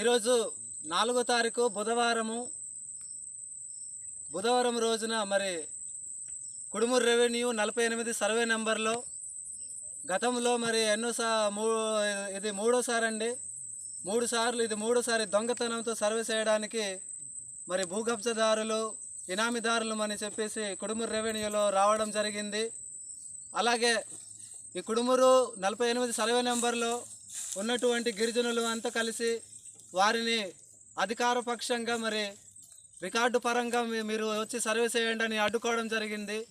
ఈరోజు నాలుగో తారీఖు బుధవారము. బుధవారం రోజున మరి కుడుమూరు రెవెన్యూ నలభై ఎనిమిది సర్వే నెంబర్లో గతంలో మరి ఎన్నోసా మూ ఇది మూడోసారి అండి మూడు సార్లు ఇది మూడోసారి దొంగతనంతో సర్వే చేయడానికి మరి భూకబ్జదారులు ఇనామిదారులు అని చెప్పేసి కుడుమూరు రెవెన్యూలో రావడం జరిగింది. అలాగే ఈ కుడుమూరు నలభై ఎనిమిది సర్వే నెంబర్లో ఉన్నటువంటి గిరిజనులు అంతా కలిసి వారిని అధికారపక్షంగా మరి రికార్డు పరంగా మీ- మీరు వచ్చి సర్వే చేయండి అని అడ్డుకోవడం జరిగింది.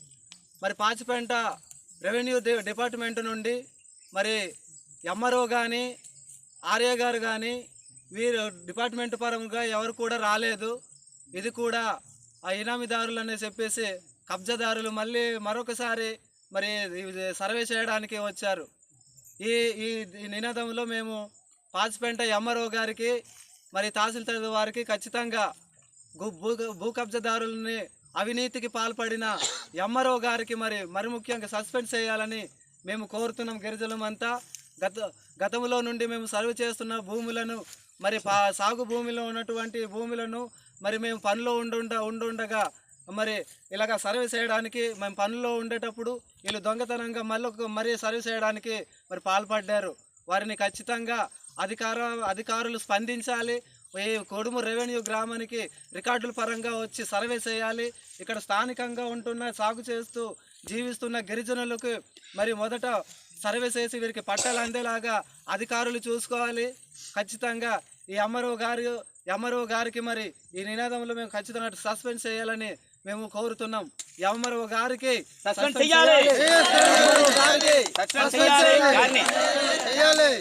మరి పాచిపెంట రెవెన్యూ డిపార్ట్మెంట్ నుండి మరి ఎంఆర్ఓ కానీ ఆర్ఏ గారు కానీ వీరు డిపార్ట్మెంట్ పరంగా ఎవరు కూడా రాలేదు. ఇది కూడా ఆ ఇనామిదారులు అని చెప్పేసి కబ్జాదారులు మళ్ళీ మరొకసారి మరి ఇది సర్వే చేయడానికి వచ్చారు. ఈ ఈ నినాదంలో మేము పాచిపెంట ఎంఆర్ఓ గారికి మరి తహసీల్దార్ వారికి ఖచ్చితంగా భూ భూ కబ్జాదారులని అవినీతికి పాల్పడిన ఎంఆర్ఓ గారికి మరి మరి ముఖ్యంగా సస్పెండ్ చేయాలని మేము కోరుతున్నాం గిరిజనమంతా గత గతంలో నుండి మేము సర్వ్ చేస్తున్న భూములను మరి పా సాగు భూమిలో ఉన్నటువంటి భూములను మరి మేము పనిలో ఉండుండ ఉండుండగా మరి ఇలాగ సర్వే చేయడానికి మేము పనుల్లో ఉండేటప్పుడు వీళ్ళు దొంగతనంగా మళ్ళీ ఒక- మరి సర్వే చేయడానికి మరి పాల్పడ్డారు. వారిని ఖచ్చితంగా అధికార అధికారులు స్పందించాలి. ఈ కొడుము రెవెన్యూ గ్రామానికి రికార్డుల పరంగా వచ్చి సర్వే చేయాలి. ఇక్కడ స్థానికంగా ఉంటున్న సాగు చేస్తూ జీవిస్తున్న గిరిజనులకు మరి మొదట సర్వే చేసి వీరికి పట్టాలు అందేలాగా అధికారులు చూసుకోవాలి. ఖచ్చితంగా ఈ అమ్మరావు గారు ఎంఆర్ఓ గారికి మరి ఈ నినాదంలో మేము ఖచ్చితంగా సస్పెండ్ చేయాలని మేము కోరుతున్నాం. ఎంఆర్ఓ గారికి సస్పెండ్. చేయాలి.